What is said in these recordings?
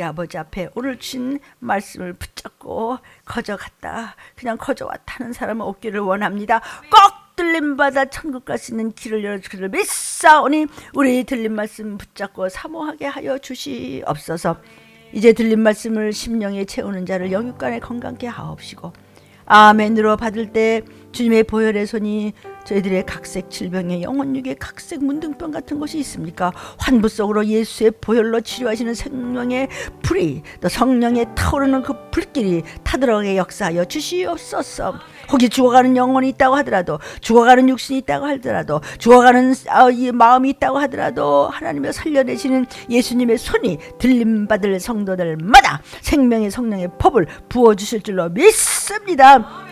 우리 아버지 앞에 오늘 주신 말씀을 붙잡고 거저갔다 그냥 거저왔다는 사람은 없기를 원합니다. 꼭 들림 받아 천국 갈 수 있는 길을 열어주기를 믿사오니 우리 들린 말씀 붙잡고 사모하게 하여 주시옵소서. 이제 들린 말씀을 심령에 채우는 자를 영육간에 건강케 하옵시고 아멘으로 받을 때 주님의 보혈의 손이 저희들의 각색 질병에 영혼육의 각색 문둥병 같은 것이 있습니까? 환부 속으로 예수의 보혈로 치료하시는 생명의 불이 또 성령의 타오르는 그 불길이 타들어가게 역사하여 주시옵소서. 혹시 죽어가는 영혼이 있다고 하더라도 죽어가는 육신이 있다고 하더라도 죽어가는 아, 이 마음이 있다고 하더라도 하나님의 살려내시는 예수님의 손이 들림 받을 성도들마다 생명의 성령의 법을 부어 주실 줄로 믿습니다.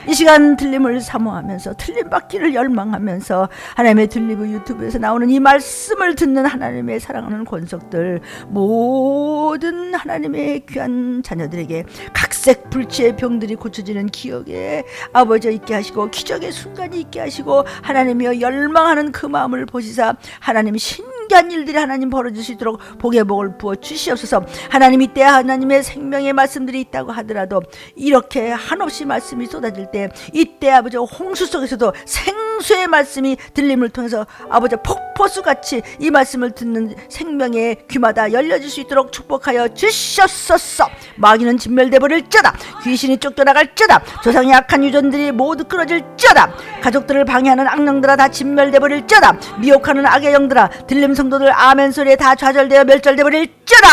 이 시간 들림을 사모하면서 틀림 받기를 열망하면서 하나님의 들리브 유튜브에서 나오는 이 말씀을 듣는 하나님의 사랑하는 권속들 모든 하나님의 귀한 자녀들에게 각색 불치의 병들이 고쳐지는 기억에 아버지 있게 하시고 기적의 순간이 있게 하시고 하나님이여 열망하는 그 마음을 보시사 하나님 신 기한 일들이 하나님 벌어지시도록 복의 복을 부어 주시옵소서. 하나님 이때 하나님의 생명의 말씀들이 있다고 하더라도 이렇게 한없이 말씀이 쏟아질 때 이때 아버지 홍수 속에서도 생수의 말씀이 들림을 통해서 아버지 폭포수 같이 이 말씀을 듣는 생명의 귀마다 열려질 수 있도록 축복하여 주시옵소서. 마귀는 진멸돼 버릴지어다. 귀신이 쫓겨나갈지어다. 조상의 악한 유전들이 모두 끊어질지어다. 가족들을 방해하는 악령들아 다 진멸돼 버릴지어다. 미혹하는 악의 영들아 들림 성도들 아멘 소리에 다 좌절되어 멸절돼 버릴지어다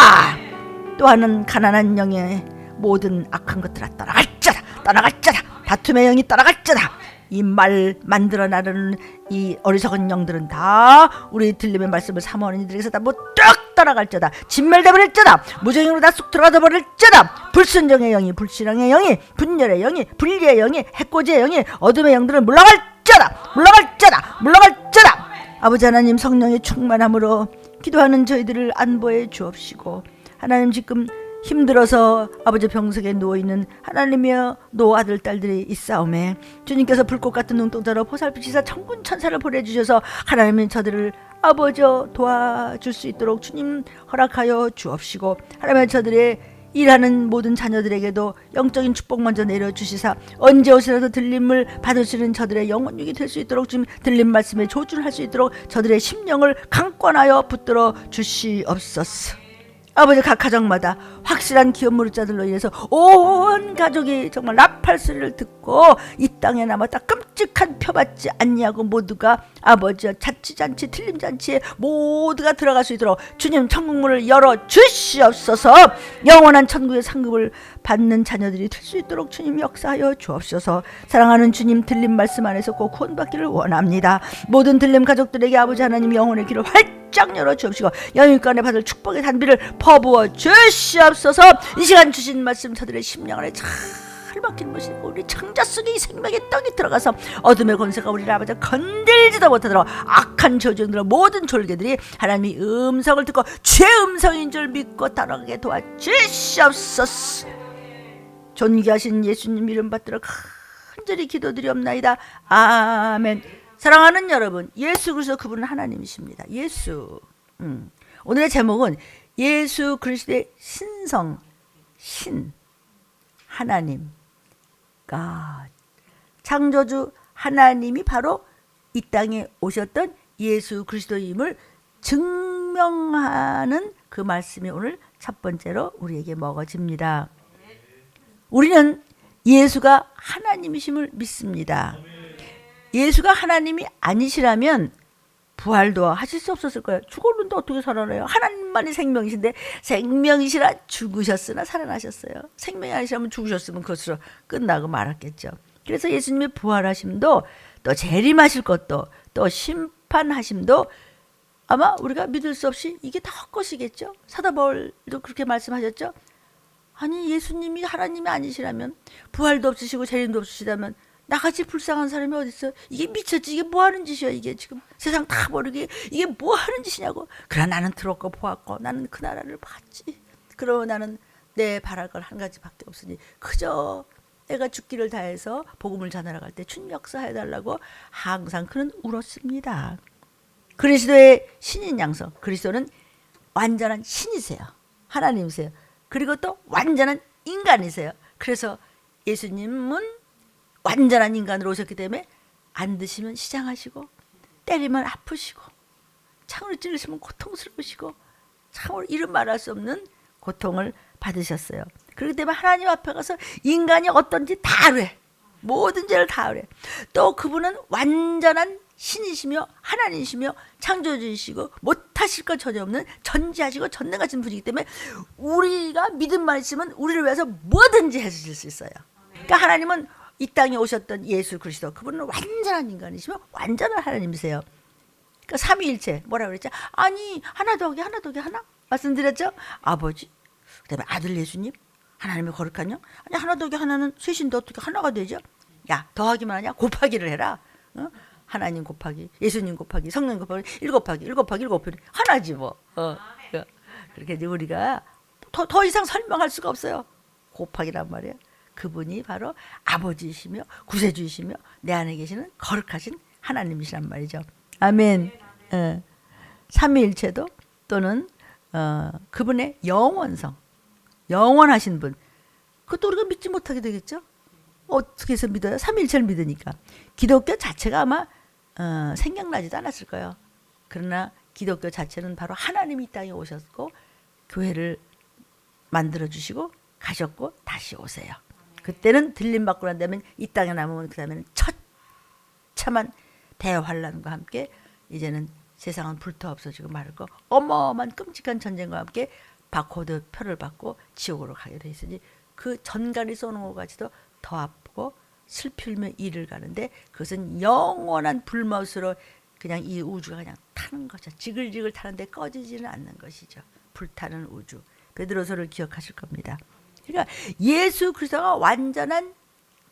또한은 가난한 영의 모든 악한 것들아 떠나갈지어다 떠나갈지어다 다툼의 영이 떠나갈지어다 이말 만들어 나르는 이 어리석은 영들은 다 우리 들림의 말씀을 사모하는 이들에게서 다뭐뚝 떠나갈지어다 진멸돼 버릴지어다 무정으로 다 쑥 들어가 버릴지어다 불순종의 영이 불신앙의 영이 분열의 영이 분리의 영이 해코지의 영이 어둠의 영들은 물러갈지어다 물러갈지어다 물러갈지어다 아버지 하나님 성령의 충만함으로 기도하는 저희들을 안보해 주옵시고 하나님 지금 힘들어서 아버지 병석에 누워 있는 하나님의 노 아들 딸들이 있사오매 주님께서 불꽃 같은 눈동자로 보살피시사 천군 천사를 보내주셔서 하나님은 저들을 아버지 도와줄 수 있도록 주님 허락하여 주옵시고 하나님은 저들의 일하는 모든 자녀들에게도 영적인 축복 먼저 내려주시사 언제 오시라도 들림을 받으시는 저들의 영혼육이 될 수 있도록 주님 들림 말씀에 조준할 수 있도록 저들의 심령을 강권하여 붙들어 주시옵소서. 아버지 각 가정마다 확실한 기업 무릇자들로 인해서 온 가족이 정말 나팔 소리를 듣고 이 땅에 남았다 끔찍한 표받지 않냐고 모두가 아버지 자치잔치 틀림잔치에 모두가 들어갈 수 있도록 주님 천국문을 열어 주시옵소서. 영원한 천국의 상급을 받는 자녀들이 될 수 있도록 주님 역사하여 주옵소서. 사랑하는 주님 들림 말씀 안에서 꼭 구원받기를 원합니다. 모든 들림 가족들에게 아버지 하나님 영혼의 길을 활짝 열어 주옵시고 영육간에 받을 축복의 단비를 퍼부어 주시옵소서. 이 시간 주신 말씀 저들의 심령 안에 잘 박힌 것이고 우리 창자 속에 이 생명의 떡이 들어가서 어둠의 권세가 우리를 아버지 건들지도 못하도록 악한 저주들로 모든 졸개들이 하나님의 음성을 듣고 죄 음성인 줄 믿고 따라가게 도와주시옵소서 존귀하신 예수님 이름 받들어 간절히 기도드리옵나이다. 아멘. 사랑하는 여러분 예수 그리스도 그분은 하나님이십니다. 예수. 음. 오늘의 제목은 예수 그리스도의 신성 신 하나님. 가 창조주 하나님이 바로 이 땅에 오셨던 예수 그리스도임을 증명하는 그 말씀이 오늘 첫 번째로 우리에게 먹어집니다. 우리는 예수가 하나님이심을 믿습니다. 예수가 하나님이 아니시라면 부활도 하실 수 없었을 거예요. 죽었는데 어떻게 살아나요? 하나님만이 생명이신데 생명이시라 죽으셨으나 살아나셨어요. 생명이 아니시라면 죽으셨으면 그것으로 끝나고 말았겠죠. 그래서 예수님의 부활하심도 또 재림하실 것도 또 심판하심도 아마 우리가 믿을 수 없이 이게 다 헛것이겠죠. 사도 바울도 그렇게 말씀하셨죠. 아니 예수님이 하나님이 아니시라면 부활도 없으시고 재림도 없으시다면 나같이 불쌍한 사람이 어디 있어? 이게 미쳤지? 이게 뭐 하는 짓이야? 이게 지금 세상 다 모르게 이게 뭐 하는 짓이냐고. 그러나 나는 들었고 보았고 나는 그 나라를 봤지. 그러고 나는 내 바랄 걸 한 가지밖에 없으니 그저 내가 죽기를 다해서 복음을 전하러 갈 때 주님 역사해 달라고 항상 그는 울었습니다. 그리스도의 신인 양성. 그리스도는 완전한 신이세요. 하나님이세요. 그리고 또 완전한 인간이세요. 그래서 예수님은 완전한 인간으로 오셨기 때문에 안 드시면 시장하시고 때리면 아프시고 창으로 찔리시면 고통스러우시고 참으로 이름 말할 수 없는 고통을 받으셨어요. 그렇기 때문에 하나님 앞에 가서 인간이 어떤지 다 알아요. 모든 죄를 다 알아요. 또 그분은 완전한 신이시며 하나님이시며 창조주이시고 못하실 것 전혀 없는 전지하시고 전능하신 분이기 때문에 우리가 믿음만 있으면 우리를 위해서 뭐든지 해주실 수 있어요. 그러니까 하나님은 이 땅에 오셨던 예수 그리스도 그분은 완전한 인간이시며 완전한 하나님이세요. 그러니까 삼위일체 뭐라 그랬죠? 아니 하나 더하기 하나 더하기 하나 말씀드렸죠? 아버지 그다음에 아들 예수님 하나님의 거룩한 영 아니 하나 더하기 하나는 셋인데 어떻게 하나가 되죠? 야 더하기만 하냐 곱하기를 해라. 어? 하나님 곱하기 예수님 곱하기 성령 곱하기 일 곱하기 일 곱하기 일 곱하기 하나지 뭐. 어. 그- 그렇게 이제 우리가 더, 더 이상 설명할 수가 없어요. 곱하기란 말이에요. 그분이 바로 아버지이시며 구세주이시며 내 안에 계시는 거룩하신 하나님이시란 말이죠. 아멘. 어. 삼위일체도 또는 어, 그분의 영원성, 영원하신 분. 그것도 우리가 믿지 못하게 되겠죠. 어떻게 해서 믿어요? 삼위일체를 믿으니까. 기독교 자체가 아마 어, 생각나지도 않았을 거예요. 그러나 기독교 자체는 바로 하나님이 이 땅에 오셨고 교회를 만들어 주시고 가셨고 다시 오세요. 그때는 들림 받고 난 다음에 이 땅에 남으면 그 다음에는 처참한 대환란과 함께 이제는 세상은 불타 없어지고 말고 어마어마한 끔찍한 전쟁과 함께 바코드 표를 받고 지옥으로 가게 돼 있으니 그 전갈이 쏘는 것 같이도 더 아프고 슬피며 이를 가는데 그것은 영원한 불못으로 그냥 이 우주가 그냥 타는 거죠. 지글지글 타는데 꺼지지는 않는 것이죠. 불타는 우주. 베드로서를 기억하실 겁니다. 그러니까 예수 그리스도가 완전한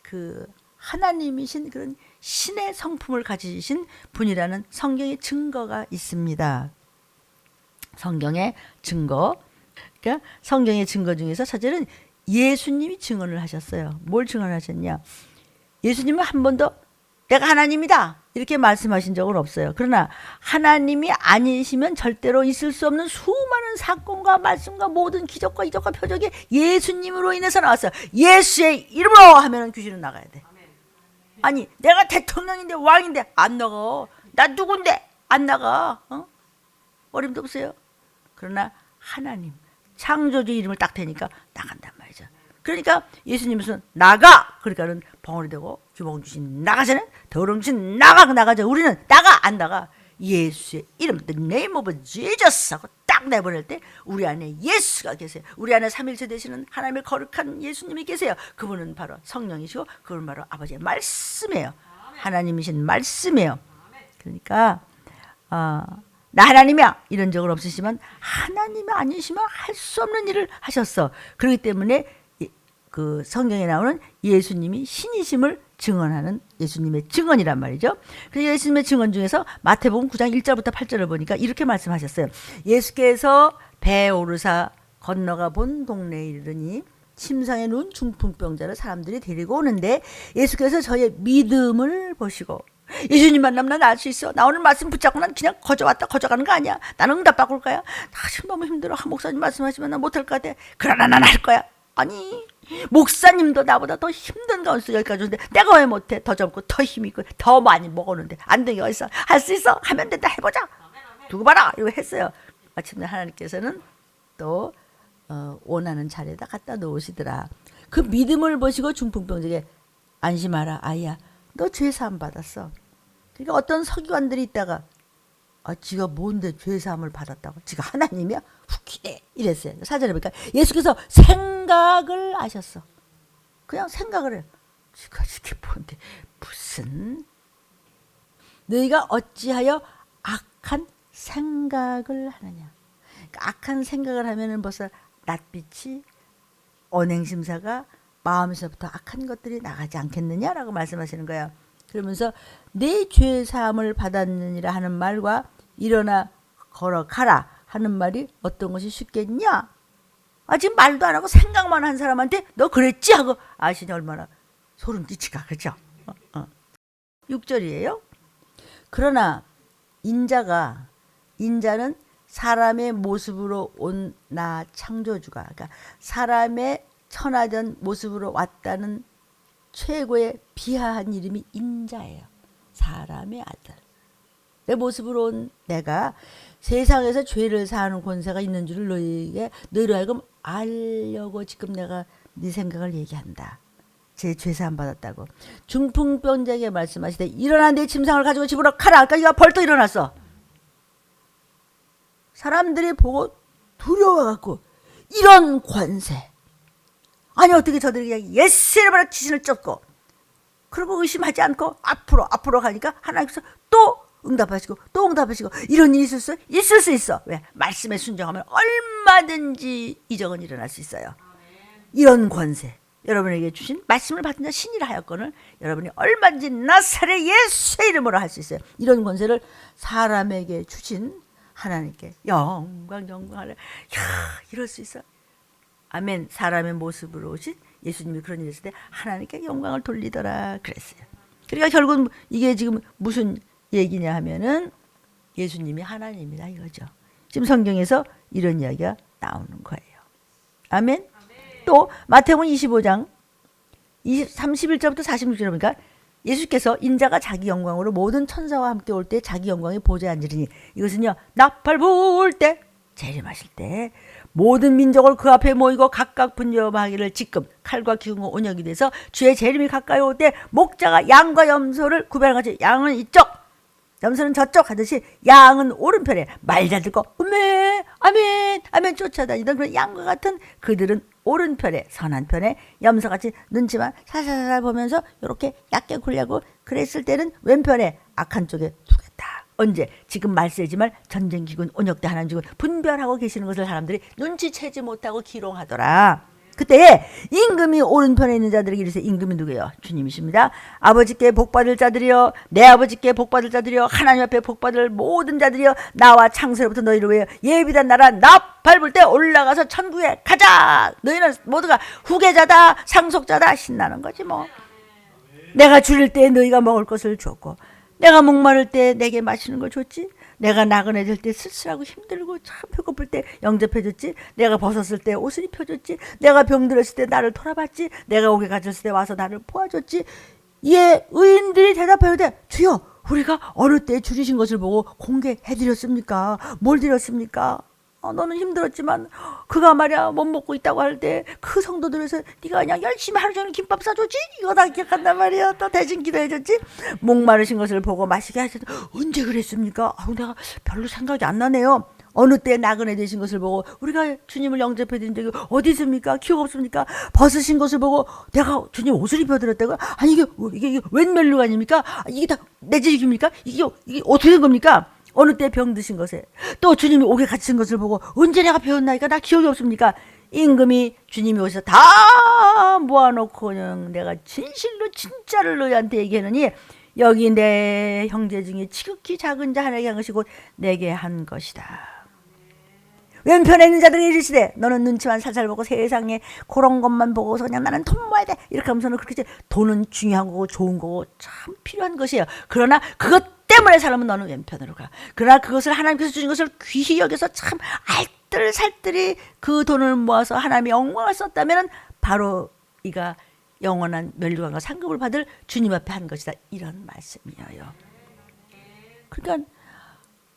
그 하나님이신 그런 신의 성품을 가지신 분이라는 성경의 증거가 있습니다. 성경의 증거. 그러니까 성경의 증거 중에서 첫째는 예수님이 증언을 하셨어요. 뭘 증언하셨냐? 예수님은 한 번도 내가 하나님이다 이렇게 말씀하신 적은 없어요. 그러나 하나님이 아니시면 절대로 있을 수 없는 수많은 사건과 말씀과 모든 기적과 이적과 표적이 예수님으로 인해서 나왔어요. 예수의 이름으로 하면 귀신은 나가야 돼. 아니 내가 대통령인데 왕인데 안 나가. 나 누군데 안 나가. 어? 어림도 없어요. 그러나 하나님 창조주 이름을 딱 대니까 나간단 말이죠. 그러니까 예수님은 나가 그러니까는 벙어리 되고 규봉 주신 나가자는 더러운 주신 나가 나가자 우리는 나가 안 나가 예수의 이름 the name of Jesus 하고 딱 내보낼 때 우리 안에 예수가 계세요. 우리 안에 삼일체 되시는 하나님의 거룩한 예수님이 계세요. 그분은 바로 성령이시고 그분은 바로 아버지의 말씀이에요. 하나님이신 말씀이에요. 그러니까 어, 나 하나님이야 이런 적은 없으시지만 하나님이 아니시면 할 수 없는 일을 하셨어. 그렇기 때문에 이- 그 성경에 나오는 예수님이 신이심을 증언하는 예수님의 증언이란 말이죠. 그래서 예수님의 증언 중에서 마태복음 9장 1절부터 8절을 보니까 이렇게 말씀하셨어요. 예수께서 배 오르사 건너가 본 동네에 이르니 침상에 누운 중풍병자를 사람들이 데리고 오는데 예수께서 저의 믿음을 보시고 예수님 만나면 난 알 수 있어. 나 오늘 말씀 붙잡고 난 그냥 거저 왔다 거저 가는 거 아니야. 나는 응답 받을 거야. 나 지금 너무 힘들어. 한 목사님 말씀하시면 나 못할 것 같아. 그러나 난 할 거야. 아니 목사님도 나보다 더 힘든 가운데 여기까지 오는데 내가 왜 못해? 더 젊고 더 힘 있고 더 많이 먹었는데 안 되게 어딨어? 할수 있어. 하면 된다. 해보자. 두고 봐라. 이거 했어요. 마침내 하나님께서는 또 어, 원하는 자리에다 갖다 놓으시더라. 그 믿음을 보시고 중풍병자에게 안심하라 아이야 너 죄 사함 받았어. 그러니까 어떤 서기관들이 있다가 아 지가 뭔데 죄 사함을 받았다고 지가 하나님이야 웃기네 이랬어요. 사절에 보니까 예수께서 생각을 아셨어. 그냥 생각을 해. 지가 이게 뭔데 무슨 너희가 어찌하여 악한 생각을 하느냐. 그러니까 악한 생각을 하면은 벌써 낯빛이 언행심사가 마음에서부터 악한 것들이 나가지 않겠느냐라고 말씀하시는 거예요. 그러면서 내 죄 사함을 받았느니라 하는 말과 일어나 걸어가라 하는 말이 어떤 것이 쉽겠냐? 아 지금 말도 안 하고 생각만 한 사람한테 너 그랬지 하고 아시니 얼마나 소름 끼치까 그죠? 어, 어. 6절이에요. 그러나 인자가 인자는 사람의 모습으로 온 나 창조주가 그러니까 사람의 천하전 모습으로 왔다는 최고의 비하한 이름이 인자예요. 사람의 아들. 내 모습으로 온 내가 세상에서 죄를 사하는 권세가 있는 줄을 너희에게 너희로 하여금 알려고 지금 내가 네 생각을 얘기한다. 제 죄사함 받았다고. 중풍병자에게 말씀하시되 일어나 내 침상을 가지고 집으로 가라. 그러니까 벌떡 일어났어. 사람들이 보고 두려워갖고 이런 관세. 아니 어떻게 저들이 예스를 지신을 쫓고 그리고 의심하지 않고 앞으로 앞으로 가니까 하나님께서 또 응답하시고 또 응답하시고 이런 일이 있을 수 있을 수 있어. 왜? 말씀에 순종하면 얼마든지 이적은 일어날 수 있어요. 이런 권세. 여러분에게 주신 말씀을 받은 자 신이라 하였거늘 여러분이 얼마든지 나사렛 예수의 이름으로 할 수 있어요. 이런 권세를 사람에게 주신 하나님께 영광 영광을 야 이럴 수 있어. 아멘. 사람의 모습으로 오신 예수님이 그런 일 했을 때 하나님께 영광을 돌리더라 그랬어요. 그러니까 결국 이게 지금 무슨 얘기냐 하면은 예수님이 하나님이다 이거죠. 지금 성경에서 이런 이야기가 나오는 거예요. 아멘. 또 마태복음 25장 20, 31절부터 46절 보니까 예수께서 인자가 자기 영광으로 모든 천사와 함께 올 때 자기 영광의 보좌에 앉으리니 이것은요 나팔 부을 때 재림하실 때 모든 민족을 그 앞에 모이고 각각 분념하기를 지금 칼과 기운과 온역이 돼서 주의 재림이 가까이 올 때 목자가 양과 염소를 구별하같이 양은 이쪽 염소는 저쪽 하듯이 양은 오른편에 말잘 듣고 음메 아멘 아멘 쫓아다니던 그런 양과 같은 그들은 오른편에 선한 편에 염소같이 눈치만 살살살 보면서 이렇게 얕게 굴려고 그랬을 때는 왼편에 악한 쪽에 두겠다. 언제 지금 말세지만 전쟁기군 온역대 하나님군 분별하고 계시는 것을 사람들이 눈치채지 못하고 기롱하더라. 그때 임금이 오른편에 있는 자들에게 이르세 임금이 누구예요? 주님이십니다. 아버지께 복받을 자들이여 내 아버지께 복받을 자들이여 하나님 앞에 복받을 모든 자들이여 나와 창세로부터 너희를 위해 예비된 나라 나팔 불때 올라가서 천국에 가자. 너희는 모두가 후계자다 상속자다 신나는 거지 뭐. 내가 줄일 때 너희가 먹을 것을 줬고 내가 목마를 때 내게 마시는 걸 줬지. 내가 나그네질 때 쓸쓸하고 힘들고 참 배고플 때 영접해줬지. 내가 벗었을 때 옷을 입혀줬지. 내가 병들었을 때 나를 돌아봤지. 내가 옥에 갇혔을 때 와서 나를 포아줬지. 이에 의인들이 대답하여 되 주여 우리가 어느 때 줄이신 것을 보고 공개해드렸습니까? 뭘 드렸습니까? 어, 너는 힘들었지만 그가 말이야 못 먹고 있다고 할 때 그 성도들에서 네가 그냥 열심히 하루 종일 김밥 사줬지? 이거 다 기억한단 말이야. 또 대신 기도해줬지? 목마르신 것을 보고 마시게 하셨다 언제 그랬습니까? 아우 내가 별로 생각이 안 나네요. 어느 때 나그네 되신 것을 보고 우리가 주님을 영접해 드린 적이 어디 있습니까? 기억 없습니까? 벗으신 것을 보고 내가 주님 옷을 입혀드렸다고 아니 이게 이게, 이게 웬 멜로 아닙니까? 아, 이게 다내 집입니까? 이게 이게 어떻게 된 겁니까 어느 때 병 드신 것에 또 주님이 옥에 갇힌 것을 보고 언제 내가 배웠나이까 나 기억이 없습니까? 임금이 주님이 오셔서 다 모아놓고 그냥 내가 진실로 진짜를 너희한테 얘기하느니 여기 내 형제 중에 지극히 작은 자 하나에게 한 것이 곧 내게 한 것이다. 왼편에 있는 자들이 이르시되 너는 눈치만 살살 보고 세상에 그런 것만 보고서 그냥 나는 돈 모아야 돼 이렇게 하면서는 그렇게 돈은 중요한 거고 좋은 거고 참 필요한 것이에요. 그러나 그것 때문에 사람은 너는 왼편으로 가. 그러나 그것을 하나님께서 주신 것을 귀히 여겨서 참 알뜰살뜰히 그 돈을 모아서 하나님의 영광을 썼다면 바로 이가 영원한 멸류관과 상급을 받을 주님 앞에 한 것이다. 이런 말씀이에요. 그러니까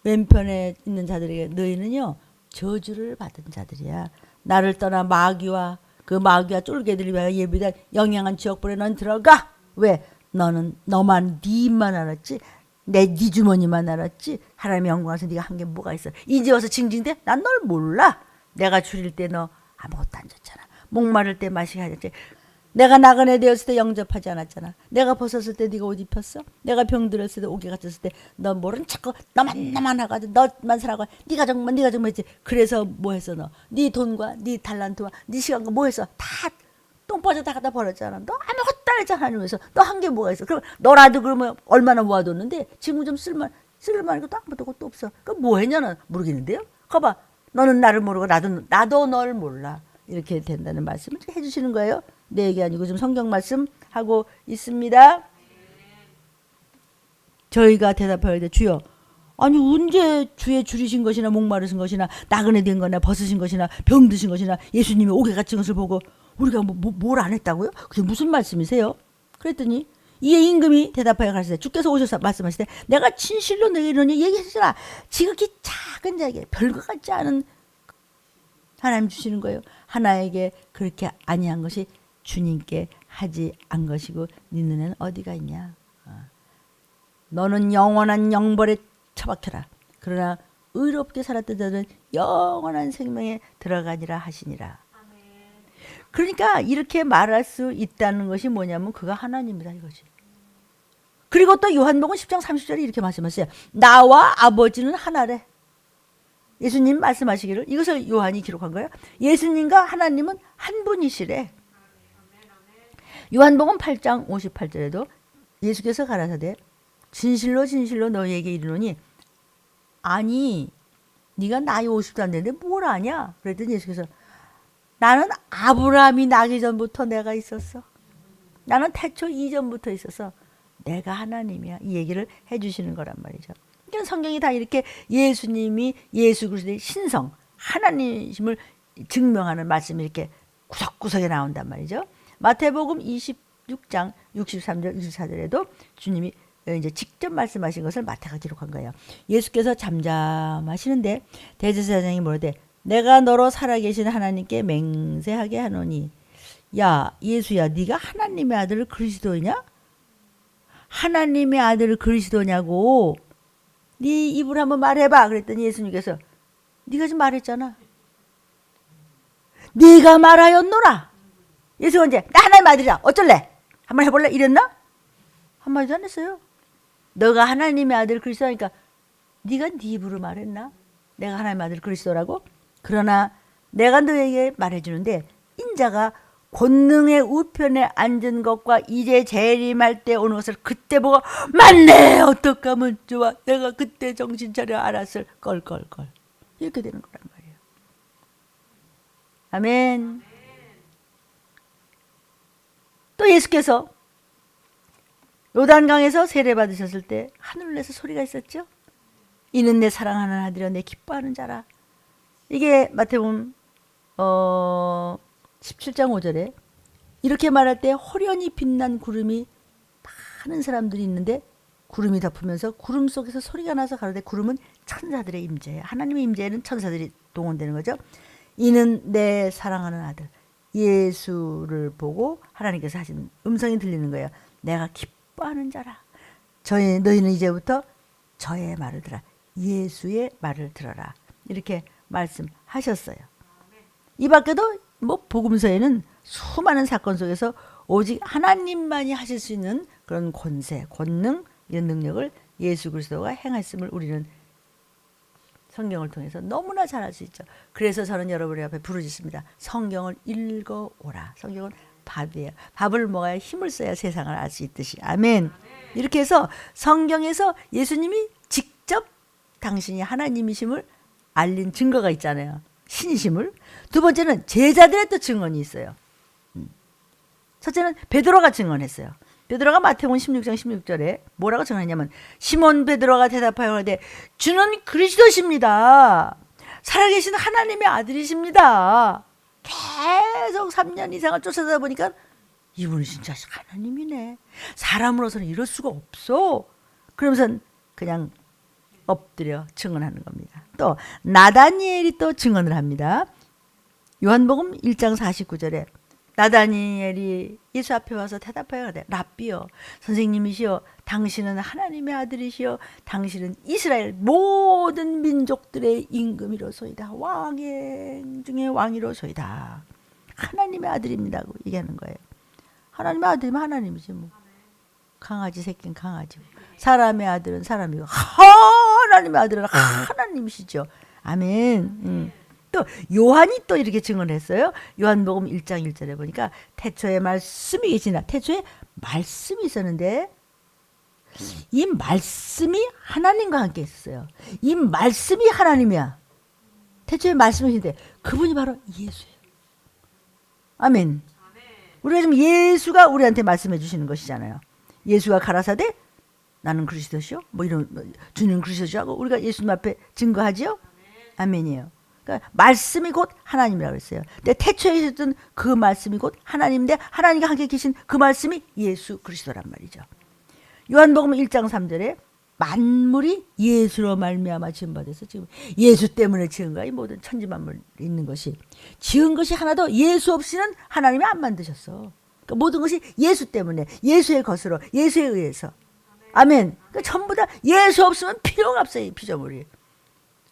왼편에 있는 자들에게 너희는요 저주를 받은 자들이야. 나를 떠나 마귀와 그 마귀와 쫄개들이 위하여 예비된 영양한 지역불에 넌 들어가. 왜? 너는 너만 네 입만 알았지. 내 네 주머니만 알았지. 하나님의 영광에서 네가 한 게 뭐가 있어? 이제 와서 징징대? 난 널 몰라. 내가 줄일 때 너 아무것도 안 줬잖아. 목마를 때 마시게 하셨지. 내가 나그네 되었을 때 영접하지 않았잖아. 내가 벗었을 때 네가 옷 입혔어. 내가 병들었을 때 옥에 갇혔을 때 너 모른 척 너만 나만 하가지고 너만 살아가. 네가 정말 네가 정말 했지. 그래서 뭐 했어 너? 네 돈과 네 달란트와 네 시간과 뭐 했어? 다 똥 빠져 다 버렸잖아. 너안 했잖아 하나님에서. 너 한 게 뭐가 있어? 그럼 너라도 그러면 얼마나 모아뒀는데 지금 좀 쓸만 쓸만 것도 아무것도 것도 없어. 그럼 뭐 했냐는 모르겠는데요. 거봐. 너는 나를 모르고 나도 나도 널 몰라. 이렇게 된다는 말씀을 해주시는 거예요. 내 얘기 아니고 좀 성경 말씀 하고 있습니다. 저희가 대답해야 돼. 주여, 아니 언제 주의 줄이신 것이나 목마르신 것이나 나그네 된 거나 벗으신 것이나 병드신 것이나 예수님이 옥에 갇힌 것을 보고 우리가 뭐, 뭘 안 했다고요? 그게 무슨 말씀이세요? 그랬더니 이에 임금이 대답하여 가시되 주께서 오셔서 말씀하시되 내가 진실로 너에게 이러니 얘기하시라 지극히 작은 자에게 별거 같지 않은 하나님 주시는 거예요. 하나에게 그렇게 아니한 것이 주님께 하지 안 것이고 네 눈에는 어디가 있냐? 어. 너는 영원한 영벌에 처박혀라. 그러나 의롭게 살았던 자는 영원한 생명에 들어가니라 하시니라. 그러니까 이렇게 말할 수 있다는 것이 뭐냐면 그가 하나님이다 이거지. 그리고 또 요한복음 10장 30절에 이렇게 말씀하세요. 나와 아버지는 하나래. 예수님 말씀하시기를 이것을 요한이 기록한 거예요. 예수님과 하나님은 한 분이시래. 요한복음 8장 58절에도 예수께서 가라사대 진실로 진실로 너희에게 이르노니 아니 네가 나이 50도 안 됐는데 뭘 아냐? 그랬더니 예수께서 나는 아브라함이 나기 전부터 내가 있었어. 나는 태초 이전부터 있었어. 내가 하나님이야. 이 얘기를 해 주시는 거란 말이죠. 그러니까 성경이 다 이렇게 예수님이 예수 그리스도의 신성 하나님임을 증명하는 말씀이 이렇게 구석구석에 나온단 말이죠. 마태복음 26장 63절 64절에도 주님이 이제 직접 말씀하신 것을 마태가 기록한 거예요. 예수께서 잠잠하시는데 대제사장이 뭐라대? 내가 너로 살아계신 하나님께 맹세하게 하노니 야 예수야 네가 하나님의 아들 그리스도냐? 하나님의 아들 그리스도냐고. 네 입을 한번 말해봐. 그랬더니 예수님께서 네가 지금 말했잖아. 네가 말하였노라. 예수가 이제 나 하나님 아들이야 어쩔래? 한번 해볼래? 이랬나? 한마디도 안 했어요. 너가 하나님의 아들 그리스도니까 네가 네 입으로 말했나? 내가 하나님의 아들 그리스도라고 그러나 내가 너에게 말해주는데 인자가 권능의 우편에 앉은 것과 이제 재림할 때 오는 것을 그때 보고 맞네! 어떡하면 좋아. 내가 그때 정신 차려 알았을 걸걸걸. 이렇게 되는 거란 말이에요. 아멘. 또 예수께서 요단강에서 세례 받으셨을 때 하늘에서 소리가 있었죠? 이는 내 사랑하는 아들이여 내 기뻐하는 자라 이게 마태복음 어 17장 5절에 이렇게 말할 때 호련히 빛난 구름이 많은 사람들이 있는데 구름이 덮으면서 구름 속에서 소리가 나서 가로되 구름은 천사들의 임재예요. 하나님의 임재에는 천사들이 동원되는 거죠. 이는 내 사랑하는 아들 예수를 보고 하나님께서 하신 음성이 들리는 거예요. 내가 기뻐하는 자라. 저희 너희는 이제부터 저의 말을 들어 예수의 말을 들어라. 이렇게 말씀하셨어요. 이 밖에도 뭐 복음서에는 수많은 사건 속에서 오직 하나님만이 하실 수 있는 그런 권세, 권능 이런 능력을 예수 그리스도가 행했음을 우리는 성경을 통해서 너무나 잘 알 수 있죠. 그래서 저는 여러분의 앞에 부르짖습니다. 성경을 읽어 오라. 성경은 밥이에요. 밥을 먹어야 힘을 써야 세상을 알 수 있듯이. 아멘. 이렇게 해서 성경에서 예수님이 직접 당신이 하나님이심을 알린 증거가 있잖아요. 신이심을. 두 번째는 제자들의 또 증언이 있어요. 음. 첫째는 베드로가 증언했어요. 베드로가 마태복음 16장 16절에 뭐라고 증언했냐면 시몬 베드로가 대답하여 그러되 주는 그리스도십니다. 살아계신 하나님의 아들이십니다. 계속 3년 이상을 쫓아다 보니까 이분은 진짜 하나님이네. 사람으로서는 이럴 수가 없어. 그러면서 그냥 엎드려 증언하는 겁니다. 또 나다니엘이 또 증언을 합니다. 요한복음 1장 49절에 나다니엘이 예수 앞에 와서 대답하여 그래. 랍비요. 선생님이시여. 당신은 하나님의 아들이시여. 당신은 이스라엘 모든 민족들의 임금이로소이다. 왕의 중에 왕이로소이다. 하나님의 아들입니다고 얘기하는 거예요. 하나님의 아들이면 하나님이지 뭐. 강아지 새끼는 강아지. 사람의 아들은 사람이고 하나님의 아들은 하나님이시죠. 아멘. 음. 또 요한이 또 이렇게 증언 했어요. 요한복음 1장 1절에 보니까 태초에 말씀이 계시나 태초에 말씀이 있었는데 이 말씀이 하나님과 함께 있었어요. 이 말씀이 하나님이야. 태초에 말씀이신데 그분이 바로 예수예요. 아멘. 우리가 지금 예수가 우리한테 말씀해 주시는 것이잖아요. 예수가 가라사대 나는 그리스도시요? 뭐 이런 뭐, 주님 그리스도시요 하고 우리가 예수님 앞에 증거하지요? 아멘이에요. 그러니까 말씀이 곧 하나님이라고 했어요. 근데 태초에 있었던 그 말씀이 곧 하나님인데 하나님과 함께 계신 그 말씀이 예수 그리스도란 말이죠. 요한복음 1장 3절에 만물이 예수로 말미암아 지은 바 돼서 지금 예수 때문에 지은 거야. 이 모든 천지 만물 있는 것이 지은 것이 하나도 예수 없이는 하나님이 안 만드셨어. 그러니까 모든 것이 예수 때문에 예수의 것으로 예수에 의해서 아멘. 그러니까 전부 다 예수 없으면 필요가 없어요. 이 피조물이.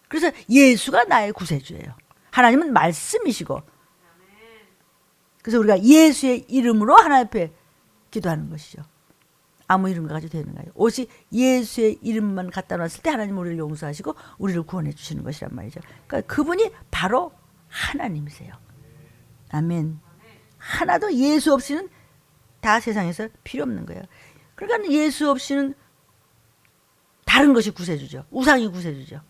그래서 예수가 나의 구세주예요. 하나님은 말씀이시고. 그래서 우리가 예수의 이름으로 하나님 앞에 기도하는 것이죠. 아무 이름 가지고 되는 거예요. 옷이 예수의 이름만 갖다 놨을 때 하나님 우리를 용서하시고 우리를 구원해 주시는 것이란 말이죠. 그러니까 그분이 바로 하나님이세요. 아멘. 하나도 예수 없이는 다 세상에서 필요 없는 거예요. 그러니까 예수 없이는 다른 것이 구세주죠. 우상이 구세주죠.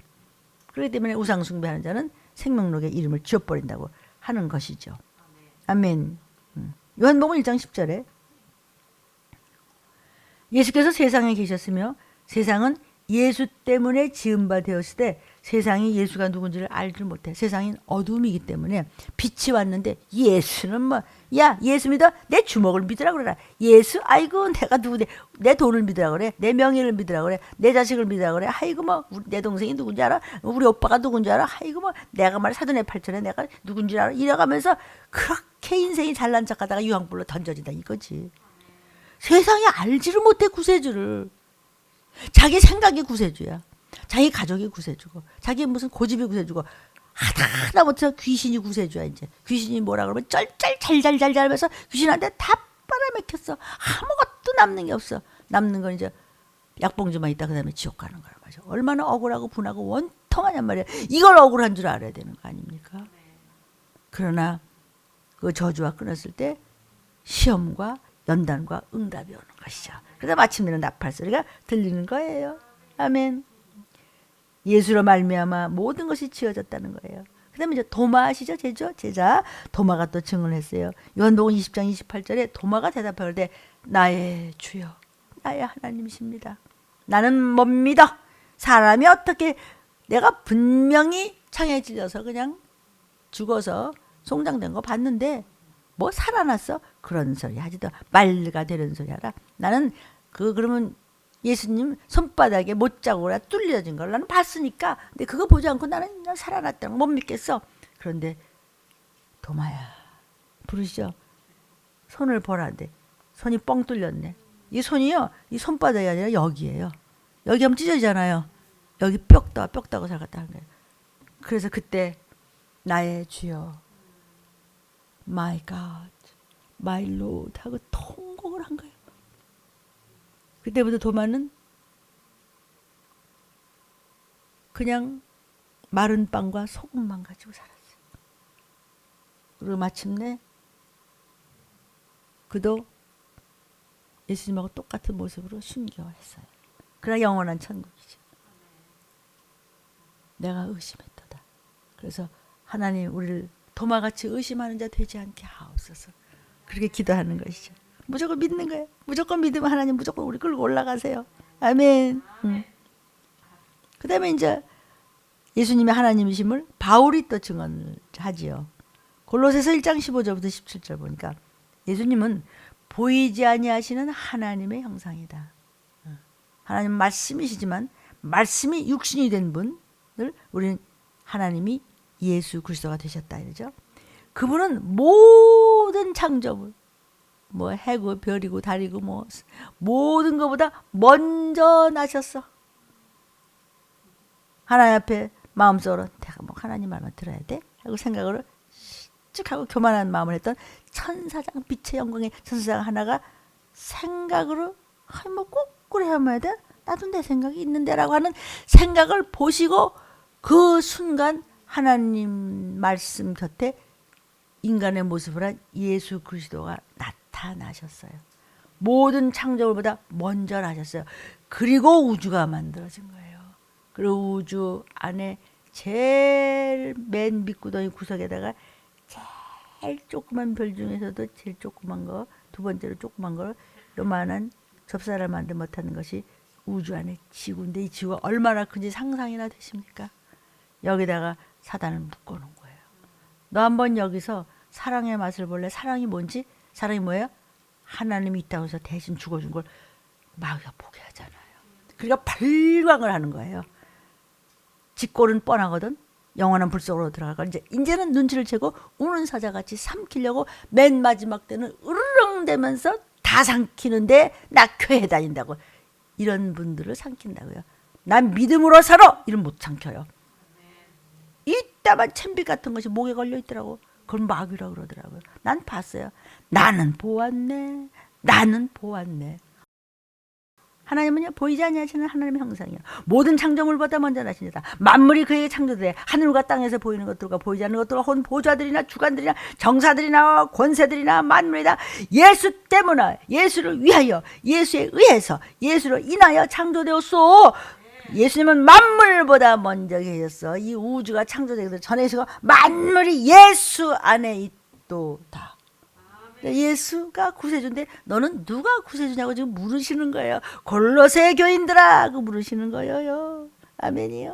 그렇기 때문에 우상 숭배하는 자는 생명록의 이름을 지워버린다고 하는 것이죠. 아멘. 음. 요한복음 1장 10절에 예수께서 세상에 계셨으며 세상은 예수 때문에 지은 바 되었을 때 세상이 예수가 누군지를 알지 못해. 세상인 어둠이기 때문에 빛이 왔는데 예수는 뭐, 야, 예수 믿어? 내 주먹을 믿으라 그래라. 예수? 아이고, 내가 누구데? 내 돈을 믿으라 그래. 내 명예를 믿으라 그래. 내 자식을 믿으라 그래. 아이고, 뭐, 우리- 내 동생이 누군지 알아? 우리 오빠가 누군지 알아? 아이고, 뭐, 내가 말 사돈의 팔천에 내가 누군지 알아? 이래가면서 그렇게 인생이 잘난 척 하다가 유황불로 던져진다 이거지. 세상이 알지를 못해 구세주를. 자기 생각이 구세주야. 자기 가족이 구세주고, 자기 무슨 고집이 구세주고, 하다 하다 못해서 귀신이 구세주야 이제. 귀신이 뭐라 그러면 쩔쩔 잘잘잘잘 하면서 귀신한테 다 빨아먹혔어. 아무것도 남는 게 없어. 남는 건 이제 약봉지만 있다 그다음에 지옥 가는 거란 말이죠. 얼마나 억울하고 분하고 원통하냔 말이야. 이걸 억울한 줄 알아야 되는 거 아닙니까? 그러나 그 저주가 끊었을 때 시험과 연단과 응답이 오는 것이죠. 그래서 마침내는 나팔 소리가 들리는 거예요. 아멘. 예수로 말미암아 모든 것이 지어졌다는 거예요. 그다음에 이제 도마 아시죠? 제죠? 제자 도마가 또 증언했어요. 요한복음 20장 28절에 도마가 대답하되 나의 주여 나의 하나님이십니다. 나는 못 믿어. 사람이 어떻게 내가 분명히 창에 찔려서 그냥 죽어서 송장된 거 봤는데 뭐 살아났어? 그런 소리 하지도 말가 되는 소리 하라. 나는 그 그러면 예수님 손바닥에 못자국으로 뚫려진 걸 나는 봤으니까 근데 그거 보지 않고 나는 그냥 살아났다는 걸 못 믿겠어. 그런데 도마야 부르시죠. 손을 보라는데 손이 뻥 뚫렸네. 이 손이요. 이 손바닥이 아니라 여기예요. 여기 하면 찢어지잖아요. 여기 뼈다 뼈다고 생각했다 하는 거예요. 그래서 그때 나의 주여 My God, My Lord 하고 통곡을 한 거예요. 그때부터 도마는 그냥 마른 빵과 소금만 가지고 살았어요. 그리고 마침내 그도 예수님하고 똑같은 모습으로 순교를 했어요. 그러나 영원한 천국이죠. 내가 의심했도다. 그래서 하나님 우리를 도마같이 의심하는 자 되지 않게 하옵소서. 그렇게 기도하는 것이죠. 무조건 믿는 거예요. 무조건 믿으면 하나님 무조건 우리 끌고 올라가세요. 아멘. 음. 그다음에 이제 예수님의 하나님이심을 바울이 또 증언을 하지요. 골로새서 1장 15절부터 17절 보니까 예수님은 보이지 아니하시는 하나님의 형상이다. 어. 하나님 말씀이시지만 말씀이 육신이 된 분을 우리는 하나님이 예수 그리스도가 되셨다 이러죠. 그분은 모든 창조물 뭐 해고 별이고 달이고 뭐 모든 것보다 먼저 나셨어. 하나님 앞에 마음속으로 내가 뭐 하나님 말만 들어야 돼 하고 생각으로 쭉 하고 교만한 마음을 했던 천사장 빛의 영광의 천사장 하나가 생각으로 뭐꼭 그래야만 해야 돼? 나도 내 생각이 있는데라고 하는 생각을 보시고 그 순간 하나님 말씀 곁에 인간의 모습을 한 예수 그리스도가 나타나셨어요. 모든 창조물보다 먼저 나셨어요. 그리고 우주가 만들어진 거예요. 그리고 우주 안에 제일 맨 밑구덩이 구석에다가 제일 조그만 별 중에서도 제일 조그만 거, 두 번째로 조그만 거, 요만한 접사를 만들 못하는 것이 우주 안에 지구인데 이 지구가 얼마나 큰지 상상이나 되십니까? 여기다가 사단을 묶어놓은 거예요. 너 한번 여기서 사랑의 맛을 볼래? 사랑이 뭔지? 사랑이 뭐예요? 하나님이 있다고 해서 대신 죽어준 걸 마귀가 보게 하잖아요. 그러니까 발광을 하는 거예요. 직골은 뻔하거든. 영원한 불 속으로 들어가고 이제 이제는 눈치를 채고 우는 사자같이 삼키려고 맨 마지막 때는 으르렁대면서 다 삼키는데 낙회해 다닌다고 이런 분들을 삼킨다고요. 난 믿음으로 살아 이런 못 삼켜요. 이따만 챔비 같은 것이 목에 걸려 있더라고. 그건 마귀라 그러더라고요. 난 봤어요. 나는 보았네. 나는 보았네. 하나님은요 보이지 아니하시는 하나님의 형상이요 모든 창조물보다 먼저 나시니다 만물이 그에게 창조돼 하늘과 땅에서 보이는 것들과 보이지 않는 것들과 혼 보좌들이나 주관들이나 정사들이나 권세들이나 만물이다 예수 때문에 예수를 위하여 예수에 의해서 예수로 인하여 창조되었소 예수님은 만물보다 먼저 계셨어 이 우주가 창조되기 전에 만물이 예수 안에 있도다 예수가 구세주인데 너는 누가 구세주냐고 지금 물으시는 거예요. 골로새 교인들아 그 물으시는 거예요. 아멘이요.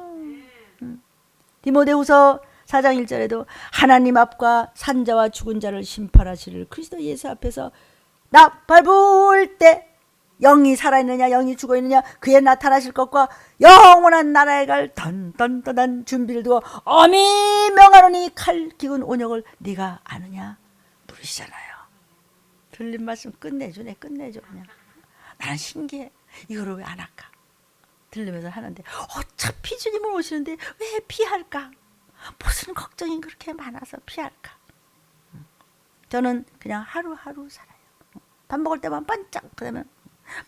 음. 디모데후서 4장 1절에도 하나님 앞과 산자와 죽은 자를 심판하시를 그리스도 예수 앞에서 나발볼 때 영이 살아있느냐 영이 죽어있느냐 그에 나타나실 것과 영원한 나라에 갈 던던던던 준비를 두어 어미 명하노니 칼 기운 온역을 네가 아느냐? 물으시잖아요. 들린 말씀 끝내주네 끝내줘 그냥. 나는 신기해. 이거를 왜 안 할까? 들리면서 하는데 어차피 주님을 오시는데 왜 피할까? 무슨 걱정이 그렇게 많아서 피할까? 음. 저는 그냥 하루하루 살아요. 밥 먹을 때만 반짝 그러면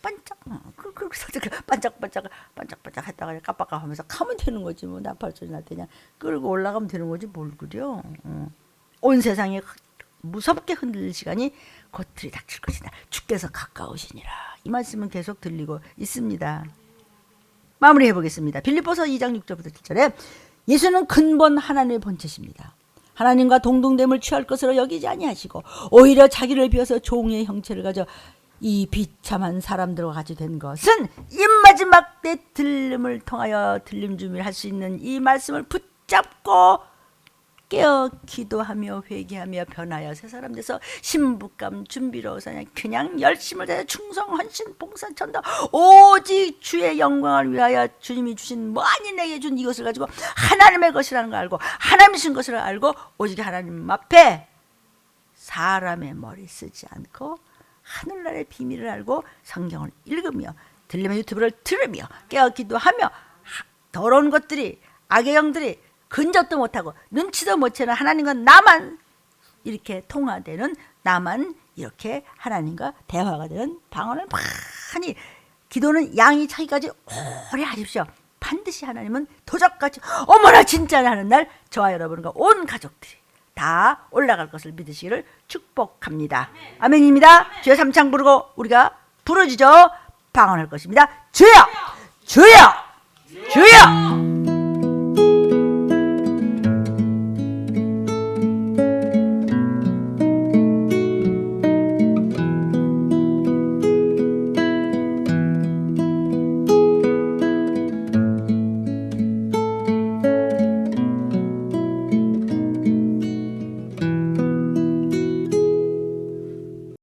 반짝 그 그렇게 반짝반짝 반짝반짝 했다가 깜빡깜빡하면서 가면 되는 거지 뭐 나팔 소리 날 때냐 끌고 올라가면 되는 거지 뭘 그려 어. 온 세상에 무섭게 흔들릴 시간이 곧 들이 닥칠 것이다. 주께서 가까우시니라. 이 말씀은 계속 들리고 있습니다. 마무리해 보겠습니다. 빌립보서 2장 6절부터 7절에 예수는 근본 하나님의 본체십니다. 하나님과 동등됨을 취할 것으로 여기지 아니하시고 오히려 자기를 비워서 종의 형체를 가져 이 비참한 사람들과 같이 된 것은 이 마지막 때 들림을 통하여 들림 준비를 할 수 있는 이 말씀을 붙잡고 깨어 기도하며 회개하며 변하여 새 사람 돼서 신부감 준비로 그냥 그냥 열심을 다해 충성 헌신 봉사 전도 오직 주의 영광을 위하여 주님이 주신 많이 내게 준 이것을 가지고 하나님의 것이라는 걸 알고 하나님 신 것을 알고 오직 하나님 앞에 사람의 머리 쓰지 않고 하늘나라의 비밀을 알고 성경을 읽으며 들리면 유튜브를 들으며 깨어 기도하며 더러운 것들이 악의 영들이 근접도 못하고 눈치도 못 채는 하나님과 나만 이렇게 통화되는 나만 이렇게 하나님과 대화가 되는 방언을 많이 기도는 양이 차기까지 오래 하십시오. 반드시 하나님은 도적같이 어머나 진짜 하는 날 저와 여러분과 온 가족들이 다 올라갈 것을 믿으시기를 축복합니다. 아멘입니다. 주여 삼창 부르고 우리가 부르짖어 방언할 것입니다. 주여! 주여! 주여!